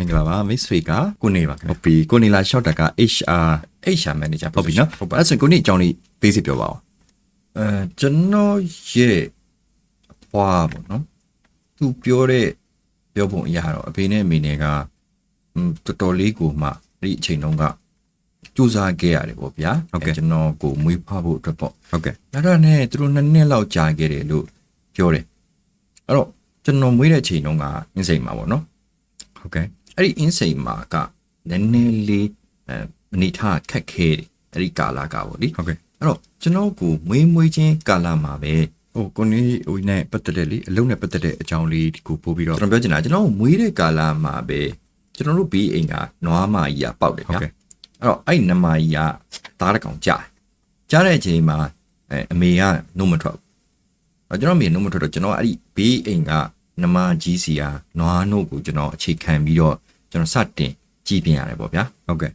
မင်္ဂလာပါမိတ်ဆွေကကိုနေပါခင်ဗျဟုတ်ပြီကိုနေလာရှောက်တာက HR HR manager ဟုတ်ပြီနော်ဟုတ်ပါအဲ့ဆိုကိုနေအကြောင်းလေးပေးစီပြောပါအောင်အဲကျွန်တော်ရဲ့အဖွာပေါ့နော်သူပြောတဲ့ပြောပုံအရာတော့အဖေနဲ့အမေနဲ့ကอืมတော်တော်လေးကိုမှအဲ့ဒီအချိန်တုန်းကစူးစမ်းခဲ့ရတယ်ပေါ့ဗျာဟုတ်ကဲ့ကျွန်တော်ကိုမွေးဖွားဖို့အတွက်ပေါ့ဟုတ်ကဲ့အဲ့ဒါနဲ့သူတို့နှစ်နှစ်လောက်ကြာခဲ့တယ်လို့ပြောတယ်အဲ့တော့ကျွန်တော်မွေးတဲ့အချိန်တုန်းကအင်းစိန်မှာပေါ့နော်ဟုတ်ကဲ့ အဲ့ဒီအင်းစိန်မှာကနည်းနည်းလေးအဲအနေထားခက်ခဲတယ်အဲ့ဒီကာလာကပေါ့လေဟုတ်ကဲ့အဲ့တော့ကျွန်တော်ကိုမွေးမွေးချင်းကာလာမှာပဲဟိုကိုနေဟိုနဲ့ပတ်သက်တဲ့လေအလုံးနဲ့ပတ်သက်တဲ့အကြောင်းလေးဒီကိုပို့ပြီးတော့ကျွန်တော်ပြောချင်တာကျွန်တော်ကိုမွေးတဲ့ကာလာမှာပဲကျွန်တော်တို့ဘေးအိမ်ကနွားမကြီးကပေါက်တယ်ဗျာအဲ့တော့အဲ့နမကြီးကသားတစ်ကောင်ကြားကြားတဲ့အချိန်မှာအဲအမေကနှုတ်မထွက်ဘူးကျွန်တော်အမေနှုတ်မထွက်တော့ကျွန်တော်အဲ့ဒီဘေးအိမ်ကနမကြီးစီကနွားနှုတ်ကိုကျွန်တော်အခြေခံပြီးတော့ ကျွန်တော်စတင်ကြည့်ပြရတယ်ပေါ့ဗျာဟုတ်ကဲ့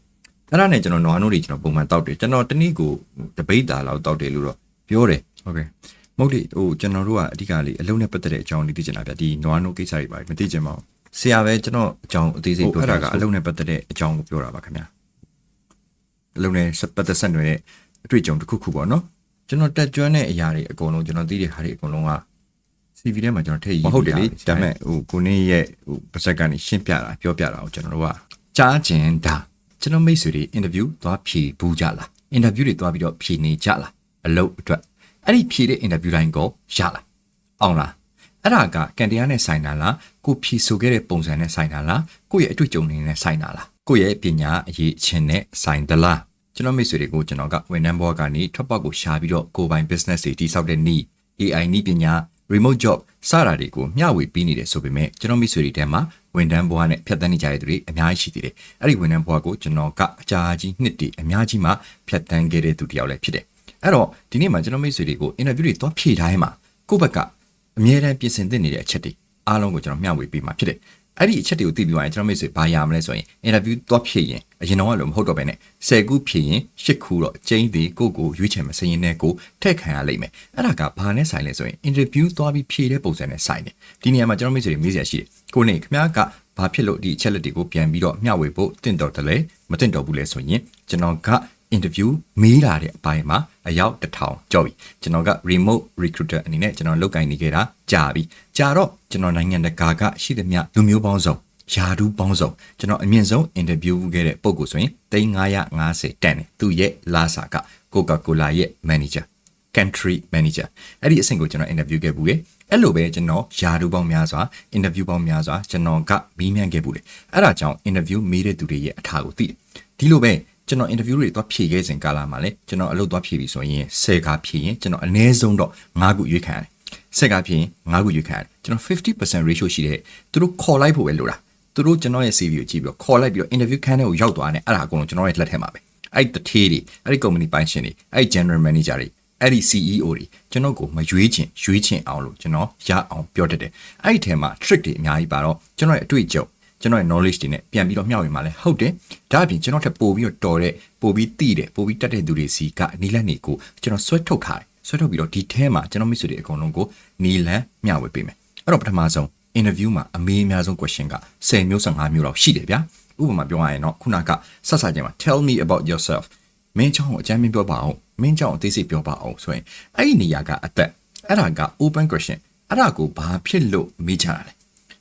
အဲ့ဒါနဲ့ကျွန်တော်နွားနှုတ်တွေကျွန်တော်ပုံမှန်တောက်တယ်ကျွန်တော်တနည်းကိုတပိတ်တာလောက်တောက်တယ်လို့တော့ပြောတယ်ဟုတ်ကဲ့မဟုတ်လေဟိုကျွန်တော်တို့ကအဓိကလေးအလုံးနဲ့ပတ်သက်တဲ့အကြောင်းလေးသိချင်တာဗျဒီနွားနှုတ်ကိစ္စတွေပါမသိချင်ပါဘူးဆရာပဲကျွန်တော်အကြောင်းအသေးစိတ်ပြောတာကအလုံးနဲ့ပတ်သက်တဲ့အကြောင်းကိုပြောတာပါခင်ဗျာအလုံးနဲ့ပတ်သက်ဆက်နွယ်တဲ့အတွေ့အကြုံတစ်ခုခုပေါ့နော်ကျွန်တော်တက်ကြွတဲ့အရာတွေအကုန်လုံးကျွန်တော်သိတဲ့ဟာတွေအကုန်လုံးက CV ထဲမှာကျွန်တော်ထည့်ရေးမဟုတ်တယ်လေဒါပေမဲ့ဟိုကိုနေရဲ့ဟိုပါဆက်ကနေရှင်းပြတာပြောပြတာကိုကျွန်တော်တို့ကကြားကျင်တာကျွန်တော်မိတ်ဆွေတွေအင်တာဗျူးသွားဖြေဘူးကြလားအင်တာဗျူးတွေသွားပြီးတော့ဖြေနေကြလားအလုပ်အတွက်အဲ့ဒီဖြေတဲ့အင်တာဗျူးတိုင်းကိုရလားအောင်လားအဲ့ဒါကကန်တရားနဲ့ဆိုင်တာလားကိုဖြေဆိုခဲ့တဲ့ပုံစံနဲ့ဆိုင်တာလားကိုယ့်ရဲ့အတွေ့အကြုံတွေနဲ့ဆိုင်တာလားကိုယ့်ရဲ့ပညာအရေးအချင်းနဲ့ဆိုင်သလားကျွန်တော်မိတ်ဆွေတွေကိုကျွန်တော်ကဝန်ထမ်းဘဝကနေထွက်ပေါက်ကိုရှာပြီးတော့ကိုယ်ပိုင် business တွေတည်ဆောက်တဲ့နည်း AI နည်းပညာ remote job စတာတွေကိုမျှဝေပေးနေတယ်ဆိုပေမဲ့ကျွန်တော်မိတ်ဆွေတွေထဲမှာဝန်ထမ်းဘဝနဲ့ဖြတ်သန်းနေကြတဲ့သူတွေအများကြီးရှိသေးတယ်။အဲ့ဒီဝန်ထမ်းဘဝကိုကျွန်တော်ကအကြာကြီးနှစ်တည်းအများကြီးမှဖြတ်သန်းခဲ့တဲ့သူတယောက်လည်းဖြစ်တယ်။အဲ့တော့ဒီနေ့မှာကျွန်တော်မိတ်ဆွေတွေကို interview တွေသွားဖြေတိုင်းမှာကိုယ့်ဘက်ကအမြဲတမ်းပြင်ဆင်သင့်နေတဲ့အချက်တွေအားလုံးကိုကျွန်တော်မျှဝေပေးမှာဖြစ်တယ်။ အဲ့ဒီအချက်တွေကိုသိပြီးသွားရင်ကျွန်တော်မိတ်ဆွေဘာရမလဲဆိုရင် interview သွားဖြေရင်အရင်တော့လည်းမဟုတ်တော့ဘဲနဲ့10ခုဖြေရင်10ခုတော့ကျင်းသေးကိုကိုရွေးချယ်မစရင်နဲ့ကိုထက်ခံရလိမ့်မယ်အဲ့ဒါကဘာနဲ့ဆိုင်လဲဆိုရင် interview သွားပြီးဖြေတဲ့ပုံစံနဲ့ဆိုင်တယ်ဒီနေရာမှာကျွန်တော်မိတ်ဆွေတွေမေးစရာရှိတယ်ကိုနေခင်ဗျားကဘာဖြစ်လို့ဒီအချက်လက်တွေကိုပြန်ပြီးတော့မျှဝေဖို့တင့်တော်တယ်လဲမတင့်တော်ဘူးလဲဆိုရင်ကျွန်တော်က interview မေးလာတဲ့အပိုင်းမှာအယောက်တစ်ထောင်ကျော်ပြီကျွန်တော်က remote recruiter အနေနဲ့ကျွန်တော်လုပ်ကိုင်နေခဲ့တာကြာပြီကြာတော့ကျွန်တော်နိုင်ငံတကာကရှိသမျှလူမျိုးပေါင်းစုံယာဒူးပေါင်းစုံကျွန်တော်အမြင့်ဆုံး interview ခဲ့တဲ့ပုံကိုဆိုရင်3950တန်တယ်သူရဲ့လာစာက Coca-Cola ရဲ့ manager country manager အဲ့ဒီအဆင့်ကိုကျွန်တော် interview ခဲ့ဘူးလေအဲ့လိုပဲကျွန်တော်ယာဒူးပေါင်းများစွာ interview ပေါင်းများစွာကျွန်တော်ကမီးမြန်းခဲ့ဘူးလေအဲ့ဒါကြောင့် interview မေးတဲ့သူတွေရဲ့အထာကိုသိတယ်ဒီလိုပဲ ကျွန်တော် interview တွေသွားဖြေခဲ့စဉ်ကာလမှာလေကျွန်တော်အလုပ်သွားဖြေပြီဆိုရင်10ခါဖြေရင်ကျွန်တော်အနည်းဆုံးတော့9ခုရွေးခံရတယ်10ခါဖြေရင်9ခုရွေးခံရတယ်ကျွန်တော်50% ratio ရှိတဲ့သူတို့ခေါ်လိုက်ဖို့ပဲလိုတာသူတို့ကျွန်တော်ရဲ့ CV ကိုကြည့်ပြီးတော့ခေါ်လိုက်ပြီးတော့ interview ခန်းထဲကိုရောက်သွားတယ်အဲ့ဒါအကုန်လုံးကျွန်တော်ရဲ့လက်ထဲမှာပဲအဲ့တထေးတွေအဲ့ဒီ company ပိုင်ရှင်တွေအဲ့ general manager တွေအဲ့ဒီ CEO တွေကျွန်တော်ကိုမရွေးချင်ရွေးချင်အောင်လို့ကျွန်တော်ရအောင်ပြောတတ်တယ်အဲ့ဒီထဲမှာ trick တွေအများကြီးပါတော့ကျွန်တော်ရဲ့အတွေ့အကြုံ ကျွန်တော်ရဲ့ knowledge တွေနဲ့ပြန်ပြီးတော့မျှဝေမှာလဲဟုတ်တယ်ဒါအပြင်ကျွန်တော်ထက်ပို့ပြီးတော့တော်တဲ့ပို့ပြီးသိတဲ့ပို့ပြီးတတ်တဲ့သူတွေစီကနီလန်းနေကိုကျွန်တော်ဆွဲထုတ်ထားတယ်ဆွဲထုတ်ပြီးတော့ဒီထဲမှာကျွန်တော်မိတ်ဆွေတွေအကုန်လုံးကိုနီလန်းမျှဝေပေးမယ်အဲ့တော့ပထမဆုံး interview မှာအမေးအများဆုံး question က10မျိုး15မျိုးလောက်ရှိတယ်ဗျာဥပမာပြောရရင်တော့ခုနကဆက်စားခြင်းမှာ tell me about yourself မင်းချောင်းကိုအကြမ်းမင်းပြောပါအောင်မင်းချောင်းအသေးစိတ်ပြောပါအောင်ဆိုရင်အဲ့ဒီနေရာကအသက်အဲ့ဒါက open question အဲ့ဒါကိုဘာဖြစ်လို့မေးချတာလဲ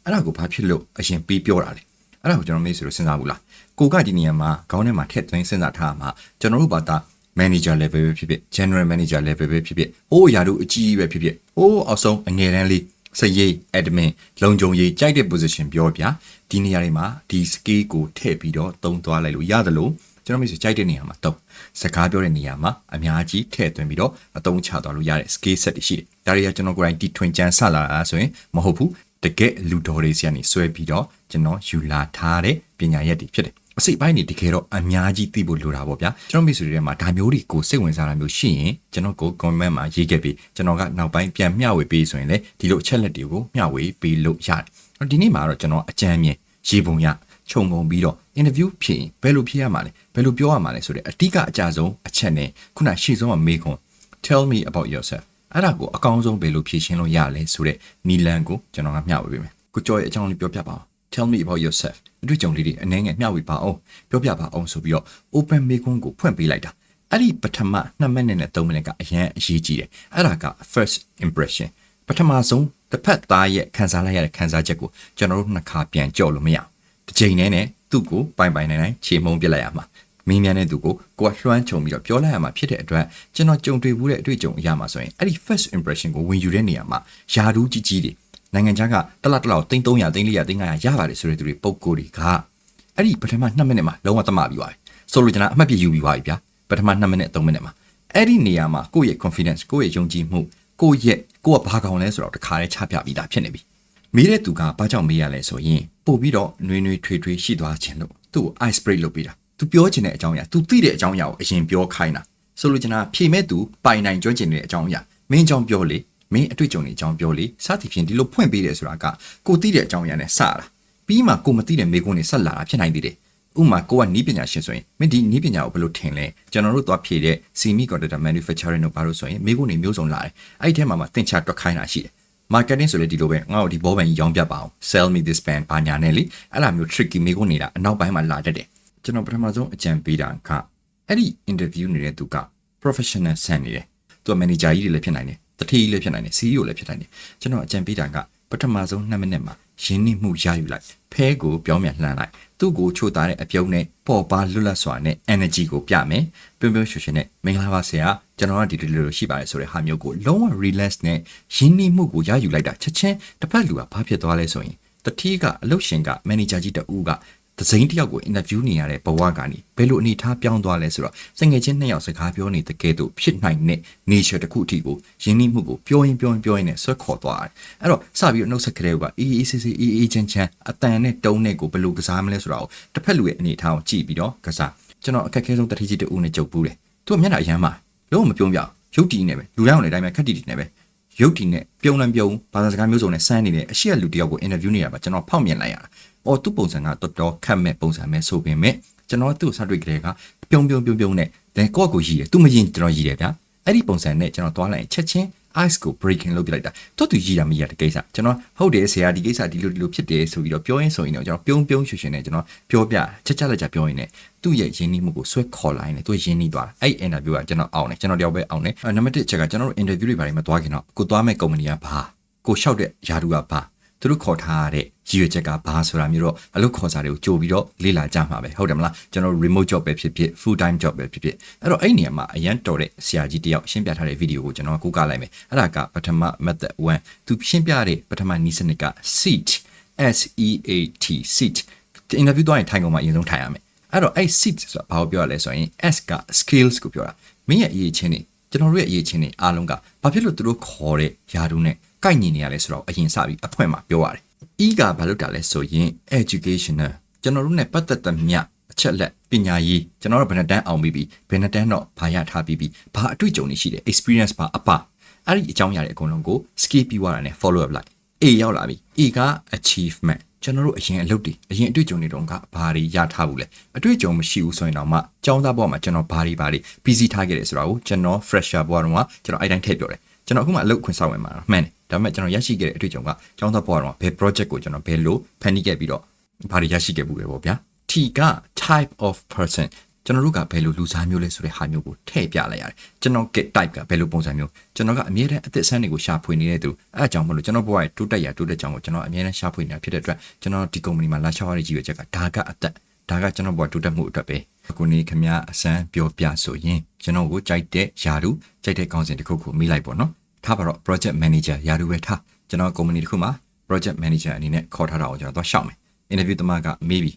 အဲ့ဒါကိုဘာဖြစ်လို့အရင်ပေးပြောတာလဲအဲ့ဒါကိုကျွန်တော်မေးဆိုလို့စဉ်းစားဘူးလားကိုကဒီနေရာမှာခေါင်းထဲမှာထည့်သွင်းစဉ်းစားထားမှာကျွန်တော်တို့ဘာသာ manager level ပဲဖြစ်ဖြစ် general manager level ပဲဖြစ်ဖြစ်ဟိုးရာတို့အကြီးကြီးပဲဖြစ်ဖြစ်ဟိုးအောက်ဆုံးအငယ်တန်းလေးစရိတ် admin လုံခြုံရေးကြိုက်တဲ့ position ပြောပြဒီနေရာတွေမှာဒီ skill ကိုထည့်ပြီးတော့သုံးသွားလိုက်လို့ရတယ်လို့ကျွန်တော်မျိုးစကြိုက်တဲ့နေရာမှာတုံးစကားပြောတဲ့နေရာမှာအများကြီးထည့်သွင်းပြီးတော့အသုံးချသွားလို့ရတဲ့ skill set တွေရှိတယ်ဒါတွေကကျွန်တော်ကိုယ်တိုင်ဒီ twin ချန်ဆက်လာတာဆိုရင်မဟုတ်ဘူး တကယ်လူတော်တွေစီကနေဆွဲပြီးတော့ကျွန်တော်ယူလာထားတဲ့ပညာရက်တွေဖြစ်တယ်အစိတ်ပိုင်းတွေတကယ်တော့အများကြီးသိဖို့လိုတာပေါ့ဗျာကျွန်တော်မိတ်ဆွေတွေထဲမှာဒါမျိုးတွေကိုစိတ်ဝင်စားတာမျိုးရှိရင်ကျွန်တော်ကို comment မှာရေးခဲ့ပြီးကျွန်တော်ကနောက်ပိုင်းပြန်မျှဝေပေးဆိုရင်လည်းဒီလိုအချက်လက်တွေကိုမျှဝေပေးလို့ရတယ်ဒီနေ့မှာတော့ကျွန်တော်အကြမ်းမြင်ရေးပုံရခြုံငုံပြီးတော့ interview ဖြစ်ရင်ဘယ်လိုဖြေရမှာလဲဘယ်လိုပြောရမှာလဲဆိုတဲ့အတိကအကြဆုံးအချက်နဲ့ခုနရှေ့ဆုံးကမေးခွန်း tell me about yourself အဲ့ဒါကိုအကောင်းဆုံးဘယ်လိုဖြေရှင်းလို့ရလဲဆိုတဲ့နီလန်ကိုကျွန်တော်ကမျှဝေပေးမယ်ကိုကျော်ရဲ့အကြောင်းလေးပြောပြပါဦး tell me about yourself အတွေ့အကြုံလေးတွေအနည်းငယ်မျှဝေပါအောင်ပြောပြပါအောင်ဆိုပြီးတော့ open မေခွန်းကိုဖွင့်ပေးလိုက်တာအဲ့ဒီပထမ2မိနစ်နဲ့3မိနစ်ကအရင်အရေးကြီးတယ်အဲ့ဒါက first impression ပထမဆုံးတစ်ဖက်သားရဲ့ခံစားလိုက်ရတဲ့ခံစားချက်ကိုကျွန်တော်တို့နှစ်ခါပြန်ကြော့လို့မရဘူးတစ်ချိန်နဲ့နဲ့သူ့ကိုပိုင်ပိုင်နိုင်နိုင်ခြေမုံပြစ်လိုက်ရမှာ မင်းများတဲ့သူကိုကိုယ်ကလွှမ်းခြုံပြီးတော့ပြောလိုက်ရမှာဖြစ်တဲ့အတွက်ကျွန်တော်ကြုံတွေ့ဘူးတဲ့အတွေ့အကြုံအရာမှာဆိုရင်အဲ့ဒီ first impression ကိုဝင်ယူတဲ့နေရာမှာယာဒူးကြီးကြီးတွေနိုင်ငံခြားကတလတလောက်သိန်း300သိန်း400သိန်း500ရပါတယ်ဆိုတဲ့သူတွေပုံကိုယ်တွေကအဲ့ဒီပထမ2မိနစ်မှာလုံးဝတမပြီးသွားပြီဆိုလိုချင်တာအမှတ်ပြယူပြီးသွားပြီဗျာပထမ2မိနစ်3မိနစ်မှာအဲ့ဒီနေရာမှာကိုယ့်ရဲ့ confidence ကိုယ့်ရဲ့ယုံကြည်မှုကိုယ့်ရဲ့ကိုယ့်ကဘာကောင်လဲဆိုတော့တခါတည်းချပြပြီးသားဖြစ်နေပြီမေးတဲ့သူကဘာကြောင့်မေးရလဲဆိုရင်ပို့ပြီးတော့နှွေးနှွေးထွေးထွေးရှိသွားခြင်းလို့သူ့ကို ice break လုပ်ပေးတာ သူပြောချင်တဲ့အကြောင်းအရာသူသိတဲ့အကြောင်းအရာကိုအရင်ပြောခိုင်းတာဆိုလိုချင်တာဖြေမဲ့သူပိုင်နိုင်ကျွမ်းကျင်တဲ့အကြောင်းအရာမင်းအကြောင်းပြောလေမင်းအတွေ့အကြုံတွေအကြောင်းပြောလေစသဖြင့်ဒီလိုဖွင့်ပေးတယ်ဆိုတာကကိုသိတဲ့အကြောင်းအရာနဲ့စတာပြီးမှကိုမသိတဲ့မိကုန်းတွေဆက်လာတာဖြစ်နိုင်သေးတယ်ဥမာကိုကနီးပညာရှင်ဆိုရင်မင်းဒီနီးပညာကိုဘယ်လိုထင်လဲကျွန်တော်တို့သွားဖြည့်တဲ့ semiconductor manufacturing တို့ဘာလို့ဆိုရင်မိကုန်းတွေမျိုးစုံလာတယ်အဲ့ဒီထဲမှာမှသင်ချတွက်ခိုင်းတာရှိတယ် marketing ဆိုလေဒီလိုပဲငါ့ကိုဒီဘောပန်ကြီးရောင်းပြပါအောင် sell me this pen ဘာညာနဲ့လေအဲ့လိုမျိုး tricky မိကုန်းနေတာအနောက်ပိုင်းမှာလာတတ်တယ် ကျွန်တော်ပထမဆုံးအကြံပေးတာကအဲ့ဒီ interview နေတဲ့သူက professional ဆန်နေတယ်သူက manager ကြီးတွေလည်းဖြစ်နိုင်တယ်တတိကြီးလည်းဖြစ်နိုင်တယ် CEO လည်းဖြစ်နိုင်တယ်ကျွန်တော်အကြံပေးတာကပထမဆုံး2မိနစ်မှာရင်းနှီးမှုရယူလိုက်ဖဲကိုပြောင်းပြန်လှမ်းလိုက်သူ့ကိုချို့သားတဲ့အပြုံးနဲ့ပေါ်ပါလွတ်လပ်စွာနဲ့ energy ကိုပြမယ်ပြုံးပြုံးရွှင်ရွှင်နဲ့မင်္ဂလာပါဆရာကျွန်တော်ကဒီလိုလိုရှိပါတယ်ဆိုတဲ့ဟာမျိုးကိုလုံးဝ relax နဲ့ရင်းနှီးမှုကိုရယူလိုက်တာချက်ချင်းတစ်ဖက်လူကဘာဖြစ်သွားလဲဆိုရင်တတိကအလုပ်ရှင်က manager ကြီးတဦးက သစိမ်းတယောက်ကို interview နေရတဲ့ဘဝကနေဘယ်လိုအနေထားပြောင်းသွားလဲဆိုတော့စငယ်ချင်းနှစ်ယောက်စကားပြောနေတဲ့ကဲတော့ဖြစ်နိုင်တဲ့ nature တစ်ခုအထိကိုရင်းနှီးမှုကိုပြောရင်ပြောရင်ပြောရင်နဲ့ဆွဲခေါ်သွားတယ်အဲ့တော့စပြီးတော့နှုတ်ဆက်ကြတဲ့ကအေးအေးဆေးဆေးအေးအေးချမ်းချမ်းအတန်နဲ့တုံးနဲ့ကိုဘယ်လိုကစားမလဲဆိုတော့တစ်ဖက်လူရဲ့အနေထားကိုကြည့်ပြီးတော့ကစားကျွန်တော်အခက်အခဲဆုံးတတိကြီးတူနဲ့ကြုံဘူးတယ်သူကမျက်နှာအရမ်းမှာလုံးဝမပြုံးပြရုပ်တည်နေပဲလူတိုင်းအောင်နေတိုင်းပဲခက်တီတီနေပဲ ရုပ်တည်နဲ့ပြုံးလန်းပြုံးဘာသာစကားမျိုးစုံနဲ့စမ်းနေတဲ့အရှိရလူတယောက်ကို interview နေရပါကျွန်တော်ဖောက်မြင်လိုက်ရတာ။အော်သူ့ပုံစံကတော်တော်ခက်မဲ့ပုံစံပဲဆိုပေမဲ့ကျွန်တော်သူ့စားတွေ့ကြတဲ့ကပြုံးပြုံးပြုံးပြုံးနဲ့တဲ့ကိုယ့်ကိုရည်တယ်သူမရင်ကျွန်တော်ရည်တယ်ဗျာ။အဲ့ဒီပုံစံနဲ့ကျွန်တော်သွားလိုက်ရင်ချက်ချင်း ice ကို breaking လုပ်ပြလိုက်တာတော်သူရည်တာမရတဲ့ကိစ္စကျွန်တော်ဟုတ်တယ်ဆရာဒီကိစ္စဒီလိုဒီလိုဖြစ်တယ်ဆိုပြီးတော့ပြောရင်းဆိုရင်တော့ကျွန်တော်ပြုံးပြုံးရွှင်ရွှင်နဲ့ကျွန်တော်ပြောပြချက်ချက်လက်ချက်ပြောရင်းနဲ့သူ့ရဲ့ရင်းနှီးမှုကိုဆွဲခေါ်လိုက်နေသူရင်းနှီးသွားတာအဲ့ interview ကကျွန်တော်အောင်တယ်ကျွန်တော်တယောက်ပဲအောင်တယ်နံပါတ်1ချက်ကကျွန်တော်တို့ interview တွေဘာတွေမသွားခင်တော့ကိုသွားမဲ့ company ကဘာကိုလျှောက်တဲ့ယာတူကဘာသူတို့ခေါ်ထားတဲ့ ရည်ရွယ်ချက်ကဘာဆိုတာမျိုးတော့အလုပ်ခေါ်စာတွေကိုကြိုပြီးတော့လေ့လာကြမှာပဲဟုတ်တယ်မလားကျွန်တော် remote job ပဲဖြစ်ဖြစ် full time job ပဲဖြစ်ဖြစ်အဲ့တော့အဲ့နေရာမှာအရန်တော်တဲ့ဆရာကြီးတယောက်ရှင်းပြထားတဲ့ဗီဒီယိုကိုကျွန်တော်ကူးကားလိုက်မယ်အဲ့ဒါကပထမ method 1သူရှင်းပြတဲ့ပထမနည်းစနစ်က seat S E A T seat ဒီ interview တော့ထိုင်ကုန်မှာအရင်ဆုံးထိုင်ရမယ်အဲ့တော့အဲ့ seat ဆိုတာဘာကိုပြောရလဲဆိုရင် S က skills ကိုပြောတာမင်းရဲ့အရေးချင်းတွေကျွန်တော်တို့ရဲ့အရေးချင်းတွေအားလုံးကဘာဖြစ်လို့သူတို့ခေါ်တဲ့ယာတုနဲ့ကိုက်ညီနေရလဲဆိုတော့အရင်စပြီးအဖွင့်မှာပြောရတယ်။ E ကဘာလို့တာလဲဆိုရင် educational ကျွန်တော်တို့ ਨੇ ပတ်သက်တဲ့မြအချက်လက်ပညာရေးကျွန်တော်တို့ဘယ်နှတန်းအောင်ပြီးပြီဘယ်နှတန်းတော့ဘာရထားပြီးပြီဘာအတွေ့အကြုံတွေရှိတယ် experience ဘာအပအဲ့ဒီအကြောင်းအရာတွေအကုန်လုံးကို skill ပြီးွားတာနဲ့ follow up လိုက် A ရောက်လာပြီ E က achievement ကျွန်တော်တို့အရင်အလုပ်တွေအရင်အတွေ့အကြုံတွေတုန်းကဘာတွေရထားဘူးလဲအတွေ့အကြုံမရှိဘူးဆိုရင်တော့မှကျောင်းသားဘဝမှာကျွန်တော်ဘာတွေဘာတွေ PC ထားခဲ့တယ်ဆိုတာကိုကျွန်တော် fresher ဘဝတုန်းကကျွန်တော်အဲ့တိုင်းထည့်ပြောတယ် ကျွန်တော်အခုမှအလုပ်ခွင့်ဆောက်ဝင်မှာမှန်တယ်ဒါပေမဲ့ကျွန်တော်ရရှိခဲ့တဲ့အတွေ့အကြုံကကျောင်းသားဘဝတုန်းကဘယ် project ကိုကျွန်တော်ဘယ်လိုဖန်တီးခဲ့ပြီးတော့ဘာတွေရရှိခဲ့ဘူးလဲပေါ့ဗျာ T က type of person ကျွန်တော်တို့ကဘယ်လိုလူစားမျိုးလဲဆိုတဲ့ဟာမျိုးကိုထည့်ပြလိုက်ရတယ်ကျွန်တော် get type ကဘယ်လိုပုံစံမျိုးကျွန်တော်ကအမြဲတမ်းအသက်ဆန်းတွေကိုရှာဖွေနေတဲ့သူအဲအကြောင်းမလို့ကျွန်တော်ဘဝရဲ့တိုးတက်ရတိုးတက်ကြောင်းကိုကျွန်တော်အမြဲတမ်းရှာဖွေနေတာဖြစ်တဲ့အတွက်ကျွန်တော်ဒီ company မှာလာရှောက်ရတဲ့ကြီးရွယ်ချက်ကဒါကအသက်ဒါကကျွန်တော်ဘဝတိုးတက်မှုအတွက်ပဲ အခုနေခင်ဗျာအစမ်းပြောပြဆိုရင်ကျွန်တော်ကိုကြိုက်တဲ့ယာတူကြိုက်တဲ့ကောင်းစဉ်တစ်ခုကိုမိလိုက်ပေါ့နော်ထားပါတော့ project manager ယာတူပဲထားကျွန်တော် company တစ်ခုမှာ project manager အနေနဲ့ခေါ်ထားတာကိုကျွန်တော်သွားရှောက်မယ် interview တမက maybe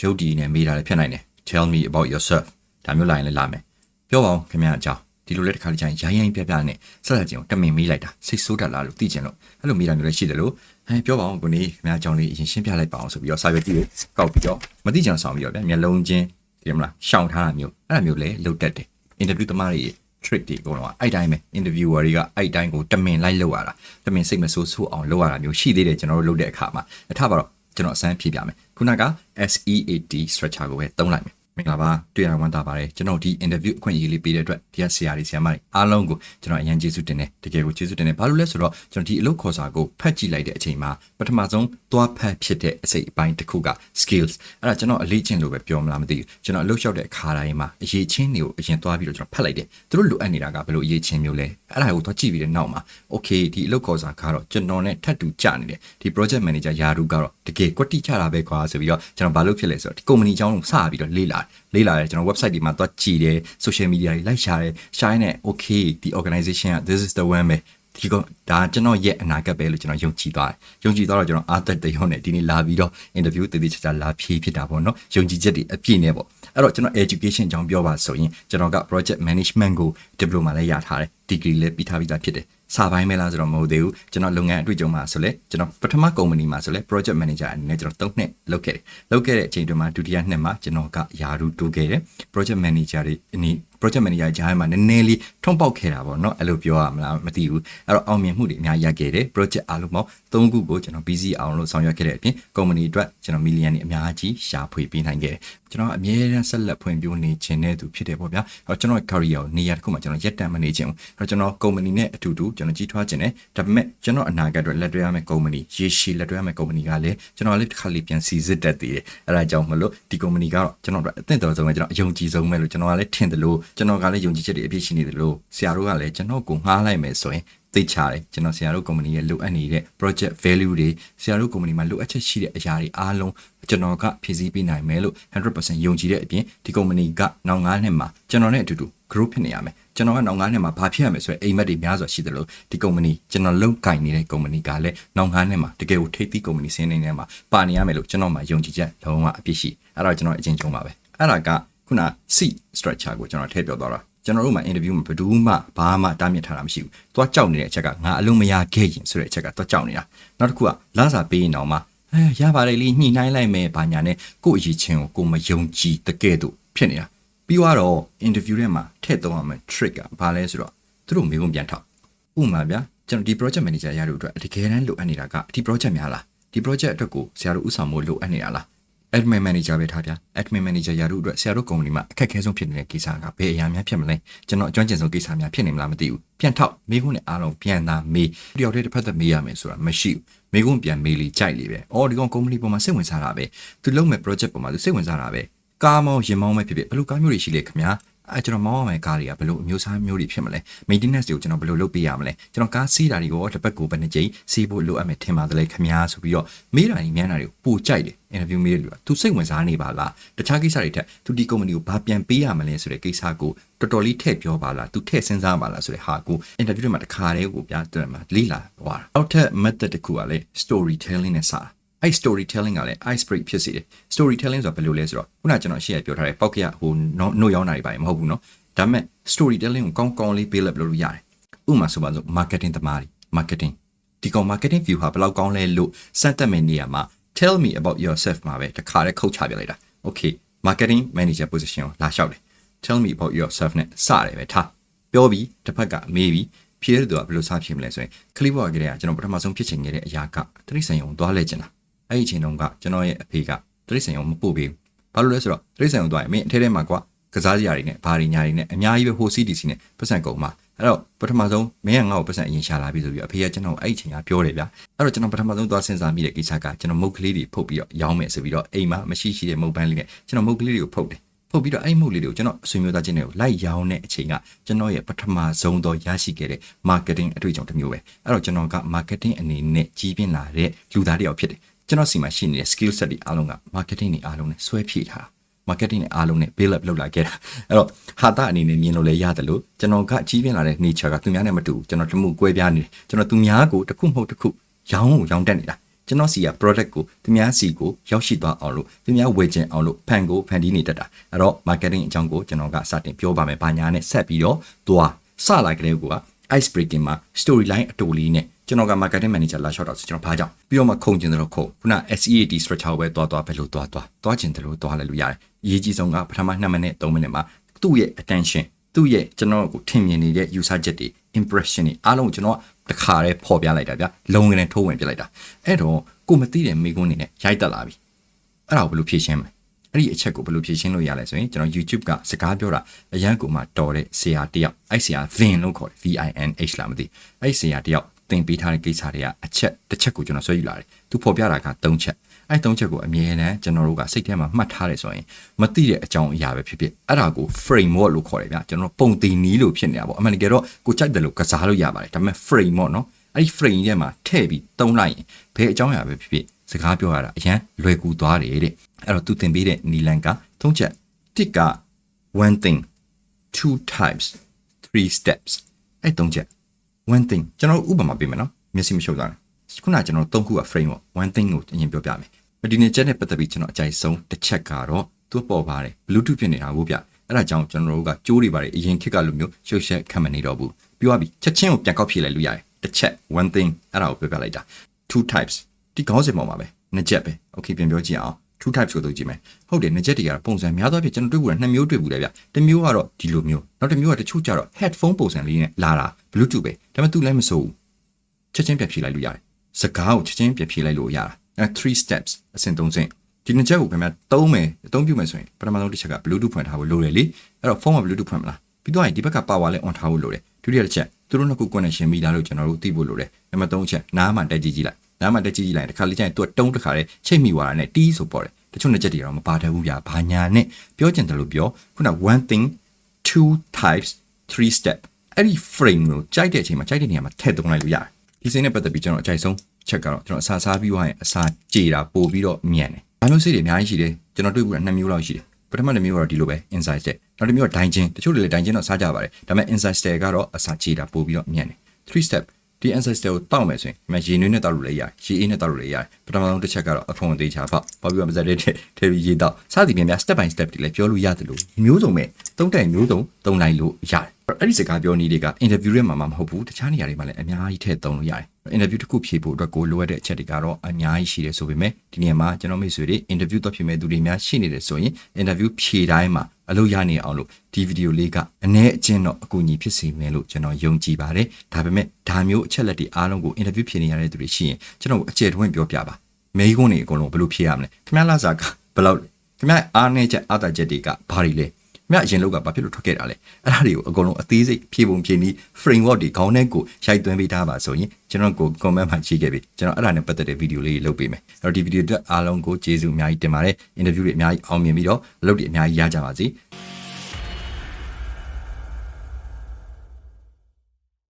ရုပ်တည်နဲ့မေးတာလည်းဖြစ်နိုင်တယ် tell me about yourself ဒါမျိုးလာရင်လည်းလာမယ်ပြောပါဦးခင်ဗျားအကြောင်းဒီလိုလက်တစ်ခါလေးကျရင်ရိုင်းရိုင်းပြပြနဲ့ဆက်လက်ချင်းကိုတမင်မေးလိုက်တာစိတ်ဆိုးတတ်လားလို့သိချင်လို့အဲ့လိုမေးတာမျိုးလည်းရှိတယ်လို့ဟမ်ပြောပါဦးကိုနေခင်ဗျားအကြောင်းလေးအရင်ရှင်းပြလိုက်ပါအောင်ဆိုပြီးတော့စာရွက်ကြည့်ကိုကောက်ပြီးတော့မသိချင်ဆောင်ပြီးတော့ဗျမျက်လုံးချင်း ဒီမလားရှောင်ထားတာမျိုးအဲ့ဒါမျိုးလည်းလုပ်တတ်တယ် interview သမားတွေ trick တွေအကုန်လုံးအဲ့တိုင်းပဲ interviewer တွေကအဲ့တိုင်းကိုတမင်လိုက်လုပ်ရတာတမင်စိတ်မဆိုးဆိုးအောင်လုပ်ရတာမျိုးရှိသေးတယ်ကျွန်တော်တို့လုပ်တဲ့အခါမှာအထပါတော့ကျွန်တော်အစမ်းဖြေပြမယ်ခုနက SEAT structure ကိုပဲသုံးလိုက်မယ်မမ င်္ဂလာပါတွေ့ရဝမ်းသာပါတယ်ကျွန်တော်ဒီ interview အခွင့်အရေးလေးပေးတဲ့အတွက်ဒီကဆရာတွေဆရာမတွေအားလုံးကိုကျွန်တော်အရင်ကျေးဇူးတင်တယ်တကယ်ကိုကျေးဇူးတင်တယ်ဘာလို့လဲဆိုတော့ကျွန်တော်ဒီအလုပ်ခေါ်စာကိုဖတ်ကြည့်လိုက်တဲ့အချိန်မှာပထမဆုံးသွားဖတ်ဖြစ်တဲ့အစိတ်အပိုင်းတစ်ခုက skills အဲ့ဒါကျွန်တော်အလေးချင်းလို့ပဲပြောမလားမသိဘူးကျွန်တော်အလုပ်လျှောက်တဲ့အခါတိုင်းမှာအရေးချင်းတွေကိုအရင်သွားပြီးတော့ကျွန်တော်ဖတ်လိုက်တယ်သူတို့လိုအပ်နေတာကဘယ်လိုအရေးချင်းမျိုးလဲအဲ့ဒါကိုသွားကြည့်ပြီးတဲ့နောက်မှာ okay ဒီအလုပ်ခေါ်စာကတော့ကျွန်တော်နဲ့ထပ်တူကြနေတယ်ဒီ project manager ယာရုကတော့တကယ်ကွက်တိချတာပဲကွာဆိုပြီးတော့ကျွန်တော်ဘာလုပ်ဖြစ်လဲဆိုတော့ဒီ company အကြောင်းကိုစပြီးတော့လေ့လာလေ့လာတယ်ကျွန်တော် website ဒီမှာသွားကြည့်တယ် social media တွေလိုက်ရှာတယ်ရှာရင်းနဲ့ okay ဒီ organization က this is the one ပဲဒီကဒါကျွန်တော်ရဲ့အနာဂတ်ပဲလို့ကျွန်တော်ယုံကြည်သွားတယ်။ယုံကြည်သွားတော့ကျွန်တော်အားသက်တရုံနဲ့ဒီနေ့လာပြီးတော့ interview တည်တည်ချာချာလာဖြေဖြစ်တာပေါ့နော်။ယုံကြည်ချက်တွေအပြည့်နဲ့ပေါ့။အဲ့တော့ကျွန်တော် education အကြောင်းပြောပါဆိုရင်ကျွန်တော်က project management ကို diploma လည်းရထားတယ်။ degree လည်းပြီးထားပြီးသားဖြစ်တယ်။ စာပိုင်းပဲလားဆိုတော့မဟုတ်သေးဘူးကျွန်တော်လုပ်ငန်းအတွေ့အကြုံမှာဆိုလဲကျွန်တော်ပထမကုမ္ပဏီမှာဆိုလဲ project manager အနေနဲ့ကျွန်တော်၃နှစ်လုပ်ခဲ့တယ်လုပ်ခဲ့တဲ့အချိန်တွင်မှာဒုတိယနှစ်မှာကျွန်တော်ကယာရူတိုးခဲ့တယ် project manager တွေအနေ project manager ဂျားမှာနည်းနည်းလေးထုံပေါက်ခဲ့တာပေါ့เนาะအဲ့လိုပြောရမလားမသိဘူးအဲ့တော့အောင်မြင်မှုတွေအများကြီးရခဲ့တယ် project အားလုံးပေါင်း၃ခုကိုကျွန်တော် busy အောင်လို့ဆောင်ရွက်ခဲ့တဲ့အပြင် company အတွက်ကျွန်တော် million တွေအများကြီးရှာဖွေပေးနိုင်ခဲ့တယ်ကျွန်တော်အမြဲတမ်းဆက်လက်ဖွံ့ဖြိုးနေခြင်းတဲ့သူဖြစ်တယ်ပေါ့ဗျာအဲ့တော့ကျွန်တော် career ကိုနေရာတစ်ခုမှာကျွန်တော်ရက်တန့်မနေခြင်းဘူးအဲ့တော့ကျွန်တော် company နဲ့အတူတူကျွန်တော်ကြီးထွားခြင်းတယ်ဒါပေမဲ့ကျွန်တော်အနာဂတ်အတွက်လက်တွဲရမယ့် company ရေရှည်လက်တွဲရမယ့် company ကလည်းကျွန်တော်လည်းတစ်ခါလေးပြန်စီစစ်တတ်သေးတယ်အဲ့ဒါကြောင့်မလို့ဒီ company ကတော့ကျွန်တော်တို့အသင့်တော်ဆုံးပဲကျွန်တော်အယုံကြည်ဆုံးပဲလို့ကျွန်တော်ကလည်းထင်တယ်လို့ ကျွန်တော်ကလည်းယုံကြည်ချက်တွေအပြည့်ရှိနေတယ်လို့ဆရာတို့ကလည်းကျွန်တော်ကိုငှားလိုက်မယ်ဆိုရင်သိချတယ်ကျွန်တော်ဆရာတို့ company ရဲ့လိုအပ်နေတဲ့ project value တွေဆရာတို့ company မှာလိုအပ်ချက်ရှိတဲ့အရာတွေအားလုံးကျွန်တော်ကဖြည့်ဆည်းပေးနိုင်မယ်လို့100%ယုံကြည်တဲ့အပြင်ဒီ company ကနောက်9နှစ်မှာကျွန်တော်နဲ့အတူတူ group ဖြစ်နေရမယ်ကျွန်တော်ကနောက်9နှစ်မှာဘာဖြစ်ရမလဲဆိုရင်အိမ်မက်တွေများစွာရှိတယ်လို့ဒီ company ကျွန်တော်လုပ်ကင်နေတဲ့ company ကလည်းနောက်9နှစ်မှာတကယ်ကိုထိပ်သီး company စင်းနေနေမှာပါနေရမယ်လို့ကျွန်တော်မှယုံကြည်ချက်လုံးဝအပြည့်ရှိအဲ့တော့ကျွန်တော်အချင်းချင်းပါပဲအဲ့ဒါက ခုန C structure ကိုကျွန်တော်ထည့်ပြောသွားတာကျွန်တော်တို့မှာ interview မှာဘယ်သူမှဘာမှတားမြစ်ထားတာမရှိဘူး။သွားကြောက်နေတဲ့အချက်ကငါအလုံးမရခဲ့ရင်ဆိုတဲ့အချက်ကသွားကြောက်နေတာ။နောက်တစ်ခုကလာစာပေးရင်တော့မှအဲရပါတယ်လေညှိနှိုင်းလိုက်မယ်ဘာညာနဲ့ကို့အရေးချင်းကိုကိုမယုံကြည်တကယ်တော့ဖြစ်နေတာ။ပြီးတော့ interview ထဲမှာထည့်သုံးရမယ့် trick ကဘာလဲဆိုတော့သူတို့မေးခွန်းပြန်ထောက်။ဥပမာဗျာကျွန်တော်ဒီ project manager ရတဲ့အတွက်တကယ်တမ်းလိုအပ်နေတာကဒီ project များလားဒီ project အတွက်ကိုဆရာတို့ဥဆောင်ဖို့လိုအပ်နေတာလား admin manager ပဲထားဗျာ admin manager ရာတို့အတွက်ဆရာတို့ကုမ္ပဏီမှာအခက်အခဲဆုံးဖြစ်နေတဲ့ကိစ္စကဘယ်အရာများဖြစ်မလဲကျွန်တော်အကျွမ်းကျင်ဆုံးကိစ္စများဖြစ်နေမလားမသိဘူးပြန်ထောက်မိခွန်းနဲ့အားလုံးပြန်သာမေးတယောက်တည်းတစ်ဖက်သက်မေးရမယ်ဆိုတာမရှိဘူးမိခွန်းပြန်မေးလေကြိုက်လေပဲအော်ဒီကောင်ကုမ္ပဏီပေါ်မှာစိတ်ဝင်စားတာပဲသူလုပ်မဲ့ project ပေါ်မှာသူစိတ်ဝင်စားတာပဲကားမောင်းရင်မောင်းမဲ့ဖြစ်ဖြစ်ဘယ်လိုကားမျိုးတွေရှိလဲခင်ဗျာ အဲကျွန်တော်မောင်းရမယ့်ကားတွေကဘယ်လိုအမျိုးအစားမျိုးတွေဖြစ်မလဲ maintenance တွေကိုကျွန်တော်ဘယ်လိုလုပ်ပေးရမလဲကျွန်တော်ကားစီးတာတွေကိုတစ်ပတ်ကိုဘယ်နှစ်ကြိမ်စီးဖို့လိုအပ်မယ်ထင်ပါတယ်ခင်ဗျာဆိုပြီးတော့မေးတာကြီးမြန်တာတွေကိုပိုကြိုက်တယ် interview မေးတဲ့လူကသူစိတ်ဝင်စားနေပါလားတခြားကိစ္စတွေထက်သူဒီ company ကိုဘာပြန်ပေးရမလဲဆိုတဲ့ကိစ္စကိုတော်တော်လေးထည့်ပြောပါလားသူထည့်စဉ်းစားပါလားဆိုတဲ့ဟာကို interview တွေမှာတစ်ခါတည်းကိုပြတယ်မှာလေးလာဟွာအောက်ထပ် method တစ်ခုကလည်း storytelling နဲ့စာ အဲ့ storytelling ကလည်း ice break ဖြစ်စေတယ် storytelling ဆိုတာဘယ်လိုလဲဆိုတော့ခုနကကျွန်တော်ရှေ့ရပြောထားတဲ့ပောက်ကရဟိုနှုတ်ရောင်းတာတွေပါမဟုတ်ဘူးเนาะဒါပေမဲ့ storytelling ကိုကောင်းကောင်းလေး build up လုပ်လို့ရတယ်ဥပမာဆိုပါစို့ marketing သမားတွေ marketing ဒီကောင် marketing view ဟာဘယ်လောက်ကောင်းလဲလို့စမ်းသပ်မယ့်နေရာမှာ tell me about yourself မှာပဲတခါတည်းခုတ်ချပြလိုက်တာ okay marketing manager position ကိုလာလျှောက်တယ် tell me about yourself နဲ့စတယ်ပဲထားပြောပြီးတစ်ဖက်ကမေးပြီးဖြေရတဲ့သူကဘယ်လိုစဖြေမလဲဆိုရင် clip ဘောကလေးကကျွန်တော်ပထမဆုံးဖြစ်ချင်ခဲ့တဲ့အရာကတရိษံယုံသွားလဲချင်တာ အဲ့ဒီအချိန်တုန်းကကျွန်တော်ရဲ့အဖေကတရိษံယုံမပို့ပေးဘူးဘာလို့လဲဆိုတော့တရိษံယုံသွားရင်မင်းအထဲထဲမှာကွာကစားစရာတွေနဲ့ဘာတွေညာတွေနဲ့အများကြီးပဲဟို CDC နဲ့ပတ်စံကုန်မှာအဲ့တော့ပထမဆုံးမင်းကငါ့ကိုပတ်စံအရင်ရှာလာပြီဆိုပြီးအဖေကကျွန်တော်အဲ့ဒီအချိန်ကပြောတယ်ဗျအဲ့တော့ကျွန်တော်ပထမဆုံးသွားစဉ်းစားမိတဲ့ကိစ္စကကျွန်တော်မုတ်ကလေးတွေဖုတ်ပြီးတော့ရောင်းမယ်ဆိုပြီးတော့အိမ်မှာမရှိရှိတဲ့မုတ်ပန်းလေးနဲ့ကျွန်တော်မုတ်ကလေးတွေကိုဖုတ်တယ်ဖုတ်ပြီးတော့အဲ့မုတ်လေးတွေကိုကျွန်တော်အဆွေမျိုးသားချင်းတွေကိုလိုက်ရောင်းတဲ့အချိန်ကကျွန်တော်ရဲ့ပထမဆုံးသောရရှိခဲ့တဲ့ marketing အတွေ့အကြုံတစ်မျိုးပဲအဲ့တော့ကျွန်တော်က marketing အနေနဲ့ကြီးပြင်းလာတဲ့လူသားတစ်ယောက်ဖြစ်တယ် ကျွန်တော်စီမှာရှိနေတဲ့ skill set တွေအားလုံးက marketing တွေအားလုံးနဲ့ဆွဲဖြည့်ထားတာ marketing နဲ့အားလုံးနဲ့ build up လုပ်လာခဲ့တာအဲ့တော့ဟာတာအနေနဲ့မြင်လို့လည်းရတယ်လို့ကျွန်တော်ကကြီးပြင်းလာတဲ့ nature ကသူများနဲ့မတူဘူးကျွန်တော်တမှုကွဲပြားနေတယ်ကျွန်တော်သူများကိုတစ်ခုမဟုတ်တစ်ခုရောင်းကိုရောင်းတတ်နေတာကျွန်တော်စီက product ကိုသူများစီကိုရောက်ရှိသွားအောင်လို့သူများဝယ်ကျင်အောင်လို့ဖန်ကိုဖန်တီးနေတတ်တာအဲ့တော့ marketing အကြောင်းကိုကျွန်တော်ကစတင်ပြောပါမယ်။ဘာညာနဲ့ဆက်ပြီးတော့သွားစလာကြတဲ့ကူက ice breaking မှာ storyline အတူလေးနဲ့ ကျွန်တော်က marketing manager လာလျှောက်တော့ဆိုကျွန်တော်ဘာကြောင့်ပြီးတော့မှခုံကျင်တယ်လို့ခုံခုန SEAT structure ပဲတွားတွားပဲလို့တွားတွားတွားကျင်တယ်လို့တွားလဲလို့ရတယ်အရေးကြီးဆုံးကပထမ2မိနစ်3မိနစ်မှာသူ့ရဲ့ attention သူ့ရဲ့ကျွန်တော်ကိုထင်မြင်နေတဲ့ user ချက်တွေ impression တွေအားလုံးကိုကျွန်တော်တခါတည်းပေါ်ပြလိုက်တာဗျလုံငနဲ့ထိုးဝင်ပြလိုက်တာအဲ့တော့ကိုမသိတဲ့မိကွန်းနေနဲ့ရိုက်တက်လာပြီအဲ့ဒါကိုဘယ်လိုဖြေရှင်းမလဲအဲ့ဒီအချက်ကိုဘယ်လိုဖြေရှင်းလို့ရလဲဆိုရင်ကျွန်တော် YouTube ကစကားပြောတာအရန်ကိုမှတော်တဲ့ဆရာတယောက်အဲ့ဆရာ Vin လို့ခေါ်တယ် V I N H လားမသိအဲ့ဆရာတယောက် သင်ပေးထားတဲ့ကိစ္စတွေကအချက်တစ်ချက်ကိုကျွန်တော်ဆွဲယူလာတယ်သူဖော်ပြတာက၃ချက်အဲ့၃ချက်ကိုအမြဲတမ်းကျွန်တော်တို့ကစိတ်ထဲမှာမှတ်ထားတယ်ဆိုရင်မသိတဲ့အကြောင်းအရာပဲဖြစ်ဖြစ်အဲ့ဒါကို framework လို့ခေါ်တယ်ဗျာကျွန်တော်ပုံသင်နည်းလို့ဖြစ်နေတာပေါ့အမှန်တကယ်တော့ကိုကြိုက်တယ်လို့ကစားလို့ရပါတယ်ဒါပေမဲ့ framework နော်အဲ့ဒီ frame ထဲမှာထည့်ပြီးသုံးလိုက်ရင်ဘယ်အကြောင်းအရာပဲဖြစ်ဖြစ်စကားပြောရတာအရန်လွယ်ကူသွားတယ်တဲ့အဲ့တော့သူသင်ပေးတဲ့နီလန်က၃ချက်တစ်က one thing two types three steps အဲ့၃ချက် one thing ကျွန်တော်ဥပမာပေးမယ်နော်မျက်စိမရှုပ်သွားဘူးခုနကကျွန်တော်သုံးခုက frame ပေါ့ one thing ကိုအရင်ပြောပြမယ်ဒီနေ့ချက်နဲ့ပတ်သက်ပြီးကျွန်တော်အကြိုက်ဆုံးတစ်ချက်ကတော့သူ့ပေါ်ပါတယ် bluetooth ဖြစ်နေတာကိုဗျအဲ့ဒါကြောင့်ကျွန်တော်တို့ကကြိုးတွေပါတယ်အရင်ခက်ကလိုမျိုးရှုပ်ရှက်ခံမနေတော့ဘူးပြောပြီချက်ချင်းကိုပြန်ကောက်ဖြေလိုက်လို့ရတယ်တစ်ချက် one thing အဲ့ဒါကိုပြောပြလိုက်တာ two types ဒီခေါင်းစဉ်ပေါ်မှာပဲနှစ်ချက်ပဲ okay ပြန်ပြောကြည့်အောင် two types ကိုသုံးကြည့်မယ်ဟုတ်တယ်နှစ်ချက်တွေကတော့ပုံစံများသောအားဖြင့်ကျွန်တော်တွေ့ဘူးနှစ်မျိုးတွေ့ဘူးလေဗျတစ်မျိုးကတော့ဒီလိုမျိုးနောက်တစ်မျိုးကတချို့ကျတော့ headphone ပုံစံလေးနဲ့လာတာ bluetooth ပဲဒါပေမဲ့သူလည်းမစိုးဘူးချက်ချင်းပြန်ဖြေလိုက်လို့ရတယ်စကားကိုချက်ချင်းပြန်ဖြေလိုက်လို့ရတာအဲ3 steps အဆင့်3ဆင့်ဒီနှစ်ချက်ကိုခင်ဗျာသုံးမယ်အသုံးပြုမယ်ဆိုရင်ပထမဆုံးတစ်ချက်က bluetooth ဖွင့်ထားဖို့လိုတယ်လေအဲ့တော့ဖုန်းမှာ bluetooth ဖွင့်မလားပြီးတော့ရင်ဒီဘက်က power လည်း on ထားဖို့လိုတယ်ဒုတိယတစ်ချက်သူတို့နှစ်ခု connection မိလားလို့ကျွန်တော်တို့သိဖို့လိုတယ်နံပါတ်3ချက်နားမှာတက်ကြည့်ကြည့်လိုက် နားမှာတက်ကြည့်ကြည့်လိုက်တခါလေးကျရင်သူကတုံးတခါလေးချိတ်မိသွားတာနဲ့တီးဆိုပေါ်တယ်တချို့နှစ်ချက်တွေတော့မပါတတ်ဘူးဗျာဘာညာနဲ့ပြောချင်တယ်လို့ပြောခုန one thing two types three step အဲ့ဒီ frame ကိုကြိုက်တဲ့အချိန်မှာကြိုက်တဲ့နေရာမှာထည့်သုံးလိုက်လို့ရတယ်ဒီစိတ်နဲ့ပတ်သက်ပြီးကျွန်တော်အကြိုက်ဆုံးချက်ကတော့ကျွန်တော်အစာစားပြီးွားရင်အစာကြေတာပို့ပြီးတော့မြန်တယ်။ဘာလို့စိတ်တွေအများကြီးရှိတယ်ကျွန်တော်တွေ့ဘူးနှစ်မျိုးလောက်ရှိတယ်ပထမတစ်မျိုးကတော့ဒီလိုပဲ inside step နောက်တစ်မျိုးက dine ချင်းတချို့တွေလည်း dine ချင်းတော့စားကြပါတယ်ဒါပေမဲ့ inside step ကတော့အစာကြေတာပို့ပြီးတော့မြန်တယ်3 step ဒီ ancestor ကိုတောက်မယ်ဆိုရင်ဒီမှာရေနွေးနဲ့တောက်လို့လည်းရတယ်ရေအေးနဲ့တောက်လို့လည်းရတယ်ပထမဆုံးတစ်ချက်ကတော့အဖုံသေးချာပေါ့ဘာပြီးတော့မစက်တဲ့ထဲထဲပြီးရေတောက်စသည်ဖြင့်များ step by step တွေလည်းပြောလို့ရတယ်လို့မျိုးစုံပဲသုံးတိုင်မျိုးစုံသုံးလိုက်လို့ရတယ် အဲ့ဒီစကားပြောနည်းတွေက interview ထဲမှာမှမဟုတ်ဘူးတခြားနေရာတွေမှာလည်းအများကြီးထည့်သုံးလို့ရတယ် interview တစ်ခုဖြေဖို့အတွက်ကိုလိုအပ်တဲ့အချက်တွေကတော့အများကြီးရှိတယ်ဆိုပေမဲ့ဒီနေရာမှာကျွန်တော်မိတ်ဆွေတွေ interview တော့ဖြေမဲ့သူတွေများရှိနေတယ်ဆိုရင် interview ဖြေတိုင်းမှာအလုပ်ရနေအောင်လို့ဒီဗီဒီယိုလေးကအ ਨੇ အချင်းတော့အကူအညီဖြစ်စေမယ်လို့ကျွန်တော်ယုံကြည်ပါတယ်ဒါပေမဲ့ဒါမျိုးအချက်လက်တွေအားလုံးကို interview ဖြေနေရတဲ့သူတွေရှိရင်ကျွန်တော်အကျယ်တွင်းပြောပြပါမေးခွန်းတွေအကုန်လုံးဘယ်လိုဖြေရမလဲခင်ဗျားလာစားကဘယ်လောက်ခင်ဗျားအားနေချက်အားတာချက်တွေကဘာတွေလဲ မြအရင်လောက်ကဘာဖြစ်လို့ထွက်ခဲ့တာလဲအဲ့ဒါတွေကိုအကုန်လုံးအသေးစိတ်ဖြည့်ပုံဖြည့်နည်း framework တွေခေါင်းထဲကိုရိုက်သွင်းပေးထားပါဆိုရင်ကျွန်တော်ကို comment မှာရေးခဲ့ပြီကျွန်တော်အဲ့ဒါနဲ့ပတ်သက်တဲ့ဗီဒီယိုလေးတွေလုပ်ပေးမယ်အဲ့တော့ဒီဗီဒီယိုအတွက်အားလုံးကိုကျေးဇူးအများကြီးတင်ပါတယ် interview တွေအများကြီးအောင်မြင်ပြီးတော့အလုပ်တွေအများကြီးရကြပါစေ